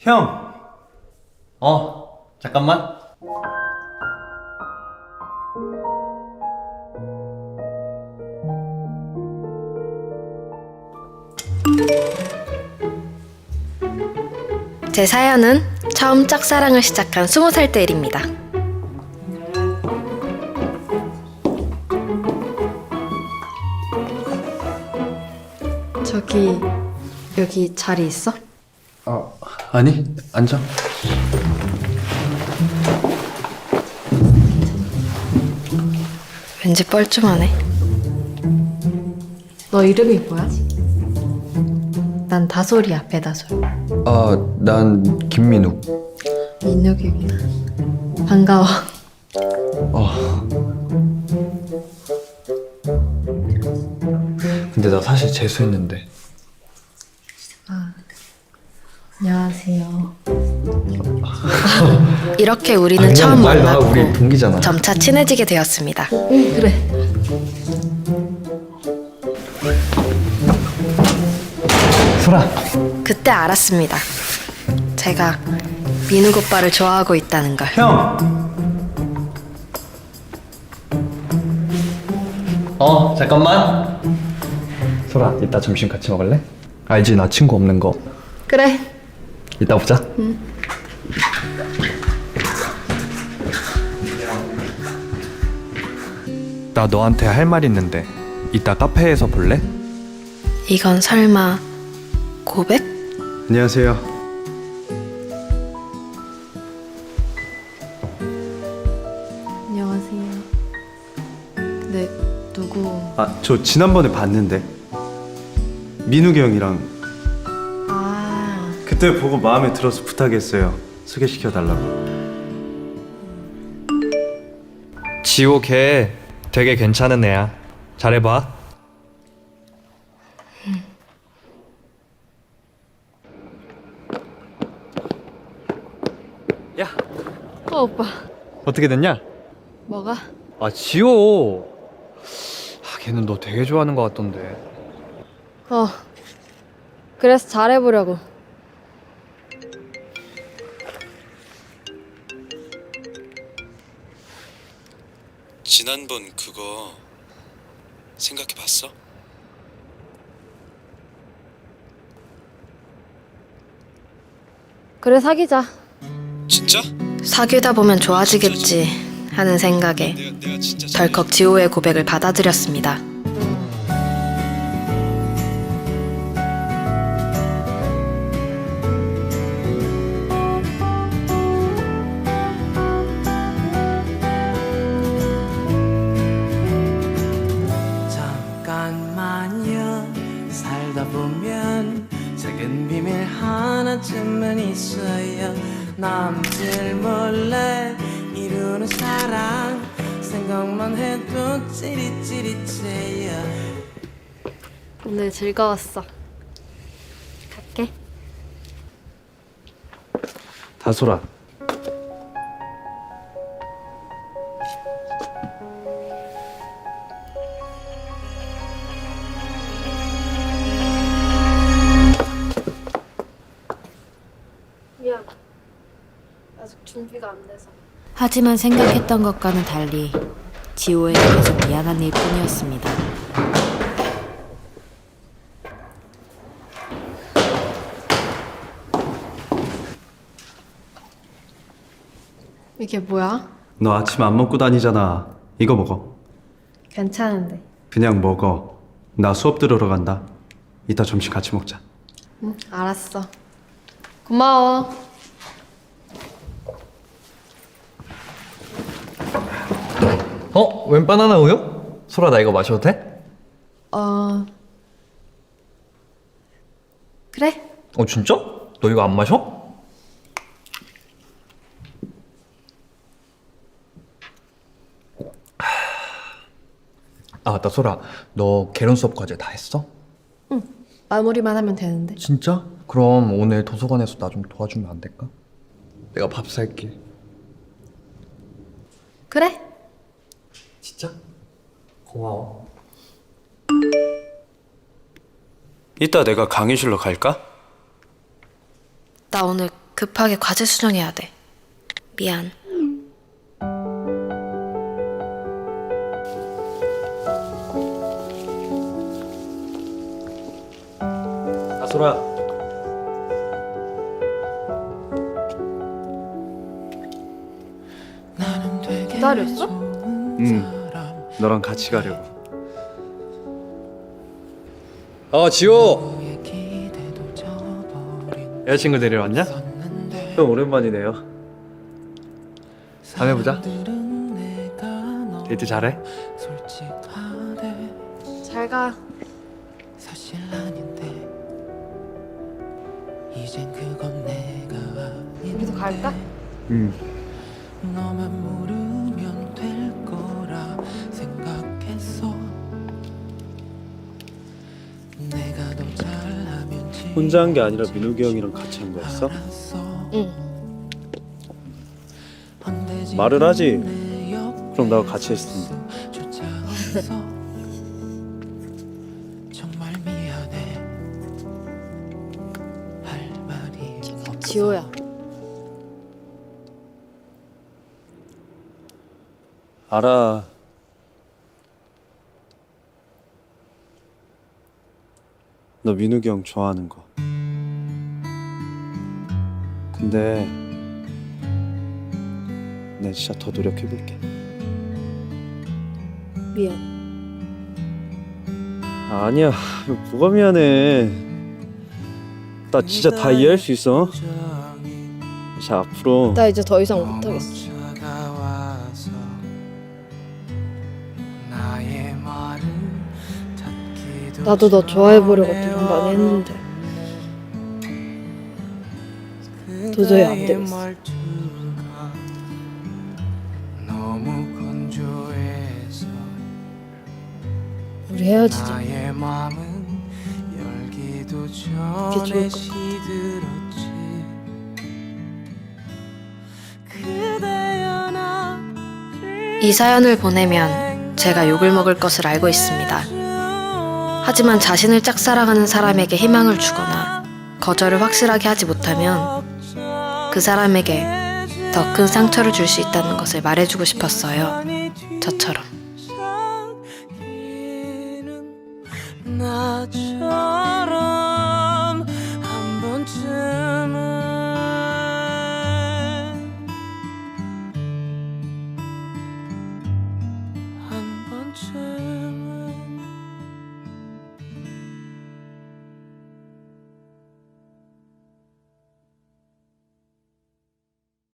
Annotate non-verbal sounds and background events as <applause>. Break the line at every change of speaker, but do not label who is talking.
형! 어, 잠깐만.
제 사연은 처음 짝사랑을 시작한 20살 때 일입니다. 저기 여기 자리 있어?
어, 아니, 앉아.
왠지 뻘쭘하네. 너 이름이 뭐야? 난 다솔이야, 배다솔.
아, 난 김민욱.
민혁이구나. 반가워.
어. 근데 나 사실 재수했는데.
안녕하세요. <laughs> 이렇게 우리는
아니,
처음
말 놔.
만났고
우리 동기잖아.
점차 친해지게 되었습니다. 응, 그래.
소라.
그때 알았습니다. 제가 민욱 오빠를 좋아하고 있다는 걸.
형! 어, 잠깐만. 소라, 이따 점심 같이 먹을래? 알지, 나 친구 없는 거.
그래.
이따 보자. 나 너한테 할 말 있는데 이따 카페에서 볼래?
이건 설마 고백?
안녕하세요.
안녕하세요. 근데 누구?
아, 저 지난번에 봤는데 민욱이 형이랑
아,
그때 보고 마음에 들어서 부탁했어요. 소개시켜 달라고.
지호 걔 되게 괜찮은 애야. 잘해봐. 야,
어 오빠.
어떻게 됐냐?
뭐가?
아, 지호. 아, 걔는 너 되게 좋아하는 것 같던데.
어. 그래서 잘해보려고.
지난번 그거 생각해 봤어?
그래 사귀자.
진짜?
사귀다 보면 좋아지겠지 하는 생각에
내가 내가 진짜
덜컥 지호의 고백을 받아들였습니다.
남들 몰래 이루는 사랑 생각만 해도 찌릿찌릿해요
오늘 즐거웠어. 갈게.
다솔아.
아직 준비가 안 돼서.
하지만 생각했던 것과는 달리 지호에게 계속 미안한 일 뿐이었습니다.
이게 뭐야?
너 아침 안 먹고 다니잖아. 이거 먹어.
괜찮은데.
그냥 먹어. 나 수업 들으러 간다. 이따 점심 같이 먹자.
응, 알았어. 고마워.
어? 웬 바나나 우유? 소라 나 이거 마셔도 돼?
어. 그래?
어, 진짜? 너 이거 안 마셔? 아, 맞다, 소라. 너 개론 수업 과제 다 했어?
마무리만 하면 되는데.
진짜? 그럼 오늘 도서관에서 나 좀 도와주면 안 될까? 내가 밥 살게.
그래?
진짜? 고마워.
이따 내가 강의실로 갈까?
나 오늘
급하게 과제 수정해야 돼. 미안.
아소라.
기다렸어?
응. 너랑 같이 가려고.
어 지호
여자친구 데려왔냐?
었는데
형 오랜만이네요. 다음에 보자. 데이트 잘해?
잘 가.
사실 아닌데 이젠 그건 내가 아닌데
우리도 갈까?
응.
너만 모르
혼자 한 게 아니라 민욱이 형이랑 같이 한 거였어?
응.
말을 하지. 그럼 나도 같이 했을 텐데.
지호야.
알아. 너 민욱이 형 좋아하는 거. 근데 내 진짜 더 노력해볼게.
미안.
아니야, 뭐가 미안해. 나 진짜 다 이해할 수 있어. 자 앞으로
나 이제 더 이상 못하겠어.
나도
너 좋아해보려고 노력 많이 했는데 도저히 안 되겠어.
말투가 너무 건조해서
우리 헤어지자.
나의 마음은 열기도 전에
좋을 것 같아.
시들었지 그대여
나이 사연을 보내면 제가 욕을 먹을 것을 알고 있습니다. 하지만 자신을 짝사랑하는 사람에게 희망을 주거나 거절을 확실하게 하지 못하면 그 사람에게 더 큰 상처를 줄 수 있다는 것을 말해주고 싶었어요. 저처럼.
나처럼